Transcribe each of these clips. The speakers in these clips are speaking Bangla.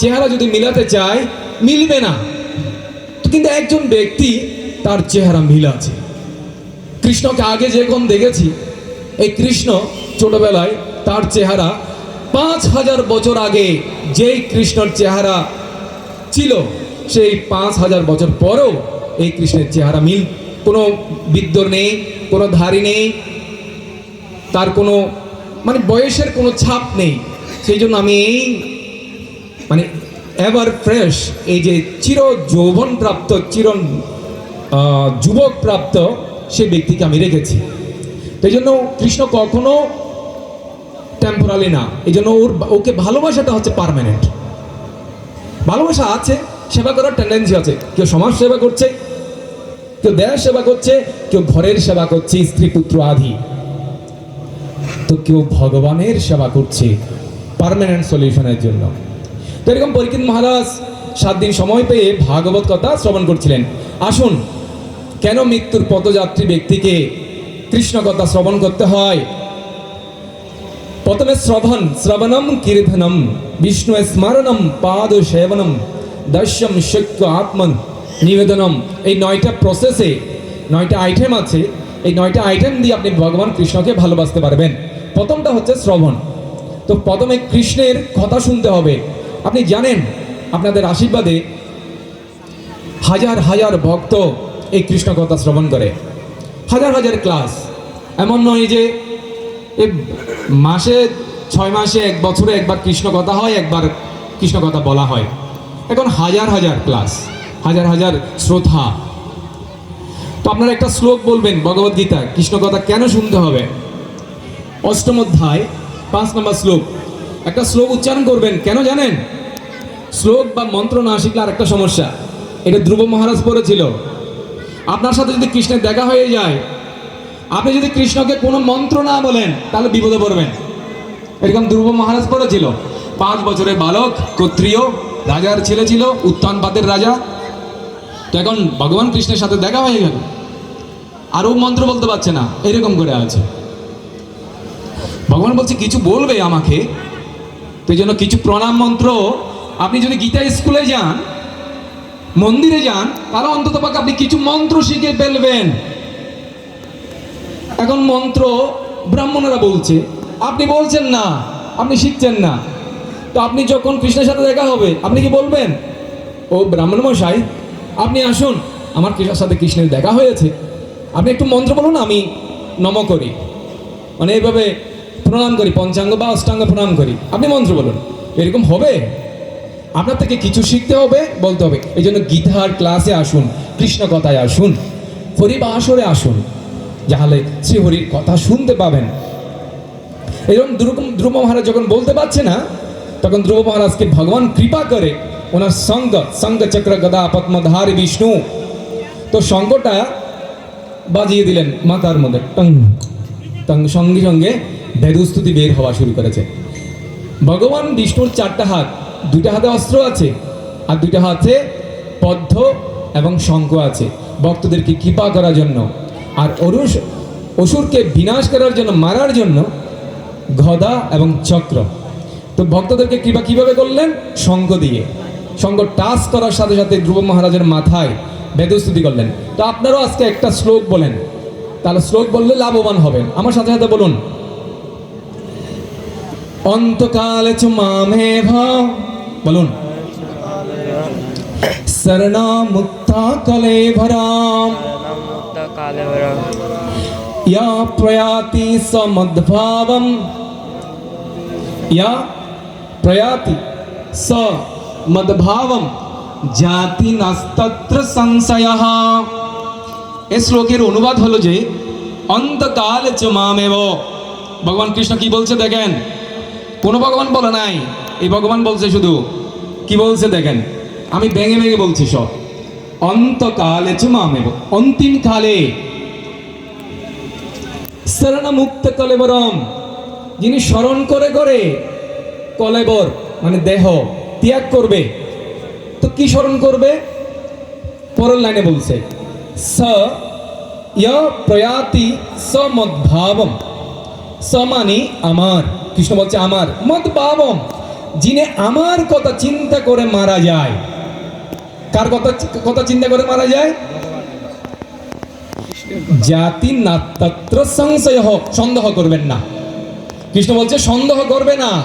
চেহারা যদি মিলাতে চায়, মিলবে না। কিন্তু একজন ব্যক্তি, তার চেহারা মিল আছে কৃষ্ণকে আগে যেরকম দেখেছি, এই কৃষ্ণ ছোটবেলায় তার চেহারা পাঁচ হাজার বছর আগে যেই কৃষ্ণর চেহারা ছিল, সেই পাঁচ হাজার বছর পরেও এই কৃষ্ণের চেহারা মিল, কোনো বিদ্যর নেই, কোনো ধারি নেই, তার কোনো মানে বয়সের কোনো ছাপ নেই। সেই জন্য আমি এই মানে এভার ফ্রেশ এই যে চির যৌবন প্রাপ্ত চির আহ, যুবক প্রাপ্ত সেই ব্যক্তিকে আমি রেখেছি। তো জন্য কৃষ্ণ কখনো টেম্পোরালি না এই জন্য ওর ওকে ভালোবাসাটা হচ্ছে পার্মানেন্ট ভালোবাসা আছে সেবা করার টেন্ডেন্সি আছে। কেউ সমাজ সেবা করছে কেউ দেশ সেবা করছে কেউ ঘরের সেবা করছে স্ত্রী পুত্র আদি। তো কেউ ভগবানের সেবা করছে পার্মানেন্ট সলিউশনের জন্য। তো এরকম পরীক্ষিত মহারাজ সাত দিন সময় পেয়ে ভাগবত কথা শ্রবণ করছিলেন। আসুন, কেন মৃত্যুর পদযাত্রী ব্যক্তিকে কৃষ্ণ কথা শ্রবণ করতে হয়? প্রথমে শ্রবণ, শ্রবণম কীর্তনম বিষ্ণু স্মরণম পাদ সেবনম দর্শম শক্য আত্মন, নিবেদনম। এই নয়টা প্রসেসে নয়টা আইটেম আছে, এই নয়টা আইটেম দিয়ে আপনি ভগবান কৃষ্ণকে ভালোবাসতে পারবেন। প্রথমটা হচ্ছে শ্রবণ। তো প্রথমে কৃষ্ণের কথা শুনতে হবে। আপনি জানেন, আপনাদের আশীর্বাদে হাজার হাজার ভক্ত এই কৃষ্ণ কথা শ্রবণ করে। হাজার হাজার ক্লাস। এমন নয় যে মাসে, ছয় মাসে, এক বছরে একবার কৃষ্ণ কথা হয়, একবার কৃষ্ণ কথা বলা হয়। এখন হাজার হাজার ক্লাস, হাজার হাজার শ্রোতা। তো আপনারা একটা শ্লোক বলবেন ভগবদ গীতা কৃষ্ণ কথা কেন শুনতে হবে? অষ্টম অধ্যায়, পাঁচ নম্বর শ্লোক। একটা শ্লোক উচ্চারণ করবেন, কেন জানেন? শ্লোক বা মন্ত্র না শিখলে আর একটা সমস্যা। এটা ধ্রুব মহারাজ পড়েছিল। আপনার সাথে যদি কৃষ্ণের দেখা হয়ে যায়, আপনি যদি কৃষ্ণকে কোনো মন্ত্র না বলেন, তাহলে বিপদে পড়বেন। এরকম ধ্রুব মহারাজ পড়েছিল। পাঁচ বছরের বালক, ক্ষত্রিয়, রাজার ছেলে ছিল উত্তানপাতের রাজা। তো এখন ভগবান কৃষ্ণের সাথে দেখা হয়ে গেল। আর ও মন্ত্র বলতে পারছে না, এরকম করে আছে। ভগবান বলছে, কিছু বলবে আমাকে? তো জন্য কিছু প্রণাম মন্ত্র আপনি যদি গীতা স্কুলে যান, মন্দিরে যান, তাহলে অন্তত পক্ষে আপনি কিছু মন্ত্র শিখে ফেলবেন। এখন মন্ত্র ব্রাহ্মণরা বলছে, আপনি বলছেন না, আপনি শিখছেন না। তো আপনি যখন কৃষ্ণের সাথে দেখা হবে, আপনি কি বলবেন? ও ব্রাহ্মণ মশাই, আপনি আসুন, আমার কৃষ্ণের সাথে কৃষ্ণের দেখা হয়েছে। আপনি একটু মন্ত্র বলুন, আমি নম করি। মানে এইভাবে প্রণাম করি, পঞ্চাঙ্গ বা অষ্টাঙ্গ প্রণাম করি। আপনি মন্ত্র বলুন, এরকম হবে? আপনার থেকে কিছু শিখতে হবে, বলতে হবে এই জন্য গীতার ক্লাসে আসুন কৃষ্ণ কথায় আসুন হরি বা আসরে আসুন, যাহলে শ্রীহরির কথা শুনতে পাবেন। এরকম ধ্রুব ধ্রুব মহারাজ যখন বলতে পারছে না, তখন ধ্রুব মহারাজকে ভগবান কৃপা করে, ওনার সঙ্গ সঙ্গ চক্র গদা পদ্মধার বিষ্ণু, তো সঙ্গটা বাজিয়ে দিলেন মাথার মধ্যে, টং টং, সঙ্গে সঙ্গে বেদুস্তুতি বের হওয়া শুরু করেছে। ভগবান বিষ্ণুর চারটা হাত দুইটা হাতে অস্ত্র আছে আর দুইটা হাতে পদ্ম এবং শঙ্খ আছে। ভক্তদেরকে কৃপা করার জন্য। আর অরুষ, অসুরকে বিনাশ করার জন্য, মারার জন্য গদা এবং চক্র। তো ভক্তদেরকে কৃপা কীভাবে করলেন? শঙ্খ দিয়ে। শঙ্খ টাচ করার সাথে সাথে ধ্রুব মহারাজের মাথায় বেদস্তুতি করলেন। তো আপনারাও আজকে একটা শ্লোক বলেন। তাহলে শ্লোক বললে লাভবান হবেন। আমার সাথে সাথে বলুন। অন্তকালে চ মামেভ বলুন। শরণামুক্তা কলেভরাম ইয়া প্রয়াতি সমদ্ভাবম। ইয়া প্রয়াতি স মদভাবম জাতি নাস্তত্র সংশয়। এ শ্লোকের অনুবাদ হলো যে, অন্তকাল চমামেব ভগবান কৃষ্ণ কি বলছে দেখেন? কোনো ভগবান বলে নাই। এই ভগবান বলছে শুধু, কি বলছে দেখেন? আমি ভেঙে ভেঙে বলছি সব। অন্তকালে চ মামেব অন্তিম কালে। মুক্ত কলেবরম, যিনি স্মরণ করে করে কলেবর মানে দেহ ত্যাগ করবে। তো কি স্মরণ করবে? পরের লাইনে বলছে, স প্রয়াতি স মদ্ভাবম স মানি আমার। কৃষ্ণ বলছে আমার, মদ্ভাবম। যিনি আমার কথা চিন্তা করে মারা যায়। কার কথা কথা চিন্তা করে মারা যায়? জাতি নাত্তত্র সংশয় হোক, সন্দেহ করবেন না। কৃষ্ণ বলছে, সন্দেহ করবে না।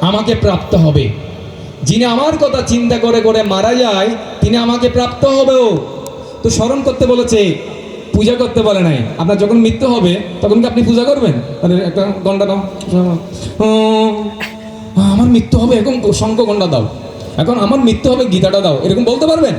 আমাকে প্রাপ্ত হবে। যিনি আমার কথা চিন্তা করে করে মারা যায়, তিনি আমাকে প্রাপ্ত হবেও। তো স্মরণ করতে বলেছে, পূজা করতে বলে নাই। আপনার যখন মৃত্যু হবে, তখন কি আপনি পূজা করবেন? একটা গন্ডা আমার মৃত্যু হবে এখন শঙ্খ গন্ডা দাও। এখন আমার মৃত্যু হবে গীতাটা দাও। এরকম বলতে পারবেন?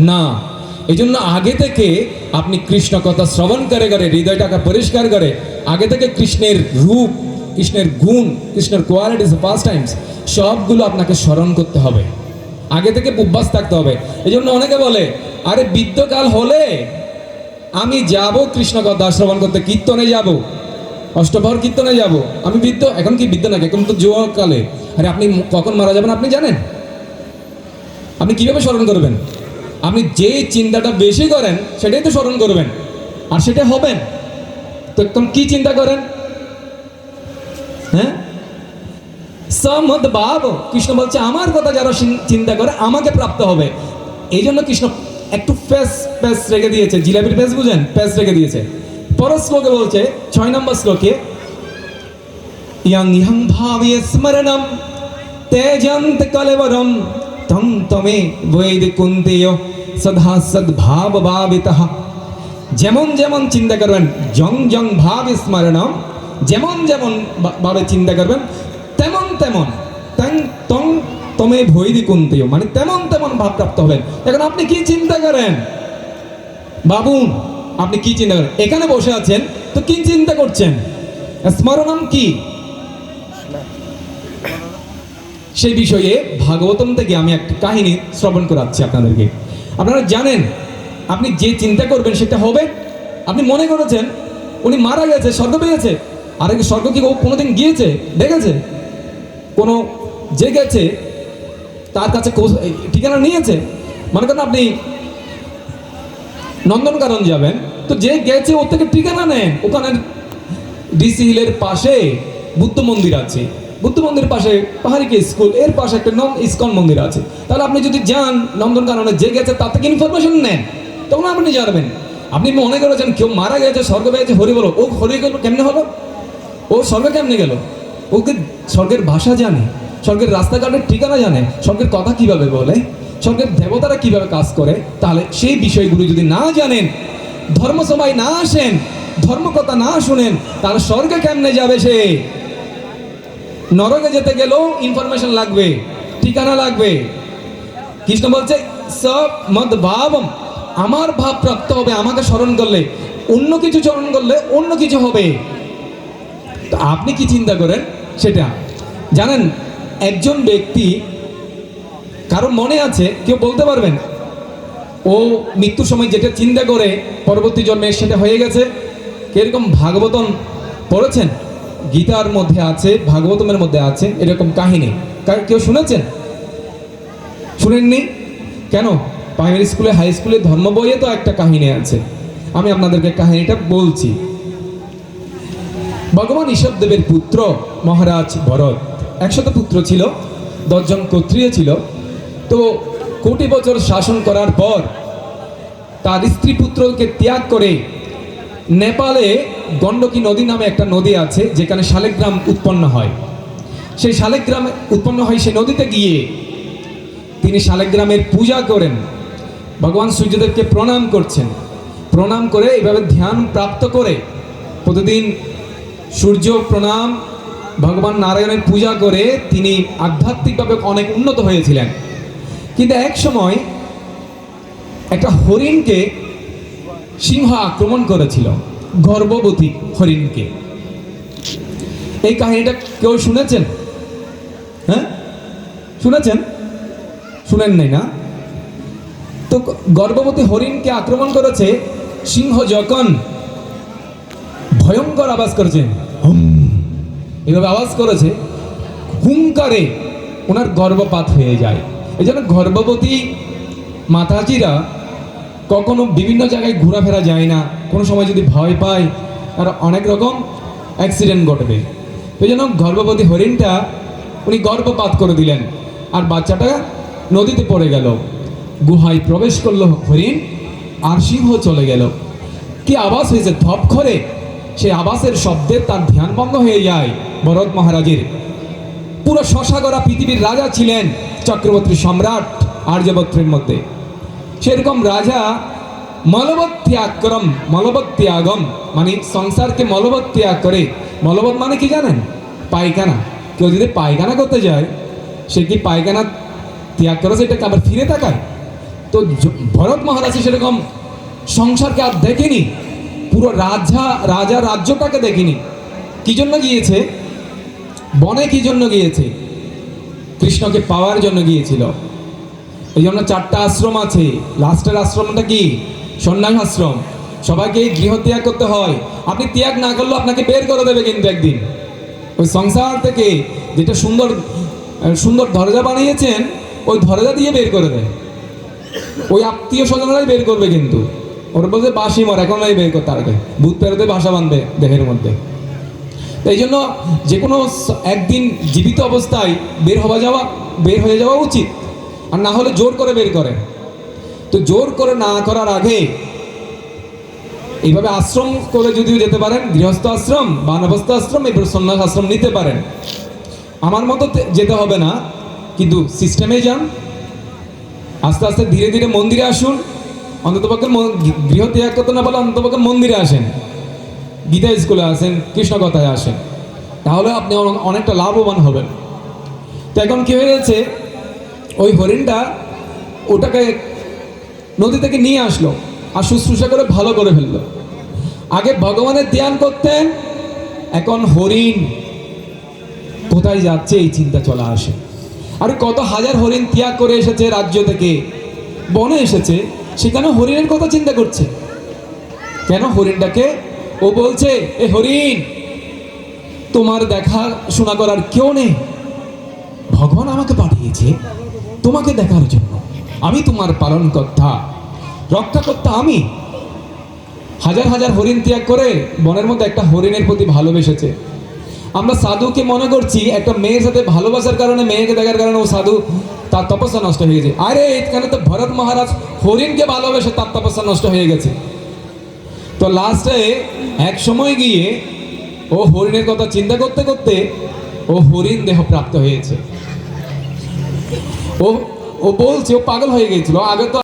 না। এই জন্য আগে থেকে আপনি কৃষ্ণ কথা শ্রবণ করে করে, হৃদয়টাকে পরিষ্কার করে, আগে থেকে কৃষ্ণের রূপ, কৃষ্ণের গুণ, কৃষ্ণের কোয়ালিটিস ফার্স্ট টাইমস সবগুলো আপনাকে স্মরণ করতে হবে। আগে থেকে অভ্যাস থাকতে হবে। এই জন্য অনেকে বলে, আরে বিদ্যকাল হলে আমি যাব কৃষ্ণ কথা শ্রবণ করতে, কীর্তনে যাব। অষ্টভর কীর্তনে যাব। আমি বৃদ্ধ, এখন কি বৃদ্ধ নাকি? এখন তো যুবকালে। আরে আপনি কখন মারা যাবেন আপনি জানেন? আপনি কীভাবে স্মরণ করবেন? আপনি যে চিন্তাটা বেশি করেন, সেটাই তো স্মরণ করবেন। আর সেটা হবেন। তো একদম কী চিন্তা করেন? হ্যাঁ? সমদ ভাব কৃষ্ণ বলছে, আমার কথা যারা চিন্তা করে, আমাকে প্রাপ্ত হবে। এই জন্য কৃষ্ণ একটু ফেস ফেস রেখে দিয়েছে। জিলাপির ফেস বুঝেন? ফেস রেখে দিয়েছে। পরের শ্লোকে বলছে, ছয় নম্বর শ্লোকে ইয়ং ইহং ভাবে স্মরণম, তেজন্ত কলেবরম তম তমে বৈদ কুন্তেয় সদা সদ্ভাব ভাবিতঃ যেমন যেমন চিন্তা করবেন জং জং ভাব স্মরণম, যেমন যেমন ভাবে চিন্তা করবেন, তেমন তেমন তং তং তমে ভৈদি কুন্তেয় মানে তেমন তেমন ভাব প্রাপ্ত হবেন। এখন আপনি কি চিন্তা করেন? বাবুন আপনি কি চিন্তা করেন? এখানে বসে আছেন, তো কি চিন্তা করছেন? স্মরণম কি? সেই বিষয়ে ভাগবতম থেকে আমি একটা কাহিনী শ্রবণ করাচ্ছি আপনাদেরকে। আপনারা জানেন, আপনি যে চিন্তা করবেন সেটা হবে, আপনি মনে করেছেন, উনি মারা গেছে, স্বর্গ পেয়েছে আর স্বর্গ কি কোনোদিন গিয়েছে, দেখেছে? কোনো যে গেছে, তার কাছে ঠিকানা নিয়েছে। মনে করেন আপনি নন্দনকানন যাবেন। তো যে গেছে, ওর থেকে ঠিকানা নেন। ওখানে ডিসি হিলের পাশে বুদ্ধ মন্দির আছে। বুদ্ধ মন্দিরের পাশে পাহাড়িকে স্কুল, এর পাশে একটা নন ইস্কন মন্দির আছে। তাহলে আপনি যদি যান নন্দনকাননে, যে গেছে তার থেকে ইনফরমেশন নেন। তখন আপনি জানবেন। আপনি মনে করেছেন, কেউ মারা গেছে, স্বর্গ পেয়েছে, হরি বলো। ও হরি গেল, কেমনে হলো? ও স্বর্গে কেমনে গেল? ওকে স্বর্গের ভাষা জানে? স্বর্গের রাস্তাঘাটের ঠিকানা জানে? স্বর্গের কথা কীভাবে বলে? স্বর্গের দেবতারা কীভাবে কাজ করে, তাহলে সেই বিষয়গুলো যদি না জানেন, ধর্মসভায় না আসেন, ধর্মকথা না শুনেন, তাহলে স্বর্গে কেমনে যাবে সে? নরকে যেতে গেলেও ইনফরমেশন লাগবে, ঠিকানা লাগবে। কৃষ্ণ বলছে, সব মদ ভাবম, আমার ভাব প্রাপ্ত হবে, আমাকে স্মরণ করলে, অন্য কিছু স্মরণ করলে অন্য কিছু হবে। তো আপনি কি চিন্তা করেন? সেটা জানেন, একজন ব্যক্তি কারও মনে আছে, কেউ বলতে পারবেন, ও মৃত্যুর সময় যেটা চিন্তা করে পরবর্তী জন্মে সেটা হয়ে গেছে। এরকম ভাগবতম পড়েছেন? গীতার মধ্যে আছে, ভাগবতমের মধ্যে আছে, এরকম কাহিনী। কেউ শুনেছেন? শুনেননি? কেন? প্রাইমারি স্কুলে হাই স্কুলে ধর্ম বইয়ে তো একটা কাহিনী আছে। আমি আপনাদেরকে কাহিনীটা বলছি। ভগবান ঈশ্বরদেবের পুত্র মহারাজ ভরত। একশত পুত্র ছিল, দশজন ক্ষত্রিয় ছিল। কোটি বছর শাসন করার পর তার স্ত্রী পুত্রকে ত্যাগ করে নেপালে গণ্ডকী নদী নামে একটা নদী আছে, যেখানে শালেগ্রাম উৎপন্ন হয়। সেই শালেগ্রামে উৎপন্ন হয় সেই নদীতে গিয়ে তিনি শালেগ্রামের পূজা করেন। ভগবান সূর্যদেবকে প্রণাম করছেন। প্রণাম করে এইভাবে ধ্যান প্রাপ্ত করে প্রতিদিন সূর্য প্রণাম, ভগবান নারায়ণের পূজা করে তিনি আধ্যাত্মিকভাবে অনেক উন্নত হয়েছিলেন। কিন্তু এক সময় একটা হরিণকে সিংহ আক্রমণ করেছিল, গর্ভবতী হরিণকে। এই কাহিনীটা কেউ শুনেছেন? হ্যাঁ? শুনেছেন? শুনেন নাই না? তো গর্ভবতী হরিণকে আক্রমণ করেছে সিংহ যখন ভয়ঙ্কর আওয়াজ করেছে, হুম, এভাবে আওয়াজ করেছে, হুঙ্কারে ওনার গর্ভপাত হয়ে যায়। এই জন্য গর্ভবতী মাতাজিরা কখনো বিভিন্ন জায়গায় ঘোরাফেরা যায় না। কোনো সময় যদি ভয় পায় আর অনেক রকম অ্যাক্সিডেন্ট ঘটবে। এই জন্য গর্ভবতী হরিণটা উনি গর্ভপাত করে দিলেন। আর বাচ্চাটা নদীতে পড়ে গেল। গুহায় প্রবেশ করল হরিণ, আর সিংহ চলে গেল। কি আওয়াজ হয়েছে? ধপ করে সেই আওয়াজের শব্দে তার ধ্যান ভঙ্গ হয়ে যায় ভরত মহারাজের। পুরো শশাগরা পৃথিবীর রাজা ছিলেন। চক্রবর্তী সম্রাট আর্যবত্রের মধ্যে। সেরকম রাজা মলবত ত্যাগ করম মলবত ত্যাগম মানে সংসারকে মলবত ত্যাগ করে, মলবত মানে কি জানেন? পায়খানা। কেউ যদি পায়খানা করতে যায়, সে কি পায়খানা ত্যাগ করে, সেটাকে আবার ফিরে তাকায়? তো ভরত মহারাজ সেরকম সংসারকে আর দেখেনি, পুরো রাজা রাজা রাজ্যটাকে দেখেনি। কি জন্য গিয়েছে? বনে কি জন্য গিয়েছে? কৃষ্ণকে পাওয়ার জন্য গিয়েছিল। এই জন্য চারটা আশ্রম আছে। লাস্টের আশ্রমটা কি? সন্ন্যাস আশ্রম। সবাইকে গৃহ ত্যাগ করতে হয়। আপনি ত্যাগ না করলেও আপনাকে বের করে দেবে কিন্তু একদিন। ওই সংসার থেকে যেটা সুন্দর সুন্দর দরজা বানিয়েছেন, ওই দরজা দিয়ে বের করে দেয়। ওই আত্মীয় স্বজনরাই বের করবে কিন্তু। ওর বলছে বাসি মর, এখন বের করতে আগে ভূত পেরোতে ভাষা বাঁধবে দেহের মধ্যে। এই জন্য যে কোনো একদিন জীবিত অবস্থায় বের হওয়া যাওয়া, বের হয়ে যাওয়া উচিত। আর না হলে জোর করে বের করে তো জোর করে না করার আগে এইভাবে আশ্রম করে যদিও যেতে পারেন, গৃহস্থ আশ্রম, বানবস্থ আশ্রম এবার সন্ন্যাস আশ্রম নিতে পারেন। আমার মতো যেতে হবে না, কিন্তু সিস্টেমে যান। আস্তে আস্তে ধীরে ধীরে মন্দিরে আসুন। অন্ততপক্ষে গৃহ ত্যাগ করতে না পারলে অন্ততপক্ষে মন্দিরে আসেন। গীতা স্কুলে আসেন কৃষ্ণ কথায় আসেন, তাহলে আপনি অনেকটা লাভবান হবেন। তো এখন কি হয়েছে ওই হরিণটা ওটাকে নদী থেকে নিয়ে আসলো আর শুশ্রূষা করে ভালো করে ফেলল। আগে ভগবানের ধ্যান করতেন এখন হরিণ কোথায় যাচ্ছে এই চিন্তা চলে আসে। আর কত হাজার হরিণ ত্যাগ করে এসেছে রাজ্য থেকে, বনে এসেছে, সেখানে হরিণের কথা চিন্তা করছে। কেন হরিণটাকে ও বলছে, এ হরিণ, তোমার দেখা শোনা করার কেউ নেই। ভগবান আমাকে পাঠিয়েছে তোমাকে দেখার জন্য। আমি তোমার পালন কর্তা রক্ষা করতে আমি। হাজার হাজার হরিণ ত্যাগ করে বনের মধ্যে একটা হরিণের প্রতি ভালোবেসেছে। আমরা সাধুকে মনে করছি একটা মেয়ের সাথে ভালোবাসার কারণে, মেয়েকে দেখার কারণে ও সাধু তার তপস্যা নষ্ট হয়ে গেছে। আরে, এখানে তো ভরত মহারাজ হরিণকে ভালোবেসে তার তপস্যা নষ্ট হয়ে গেছে। তো লাস্টে এক সময় গিয়ে ও হরিণের কথা চিন্তা করতে করতে ও হরিণ দেহ প্রাপ্ত হয়েছে। ও ও বলছে, ও পাগল হয়ে গিয়েছিল। আগে তো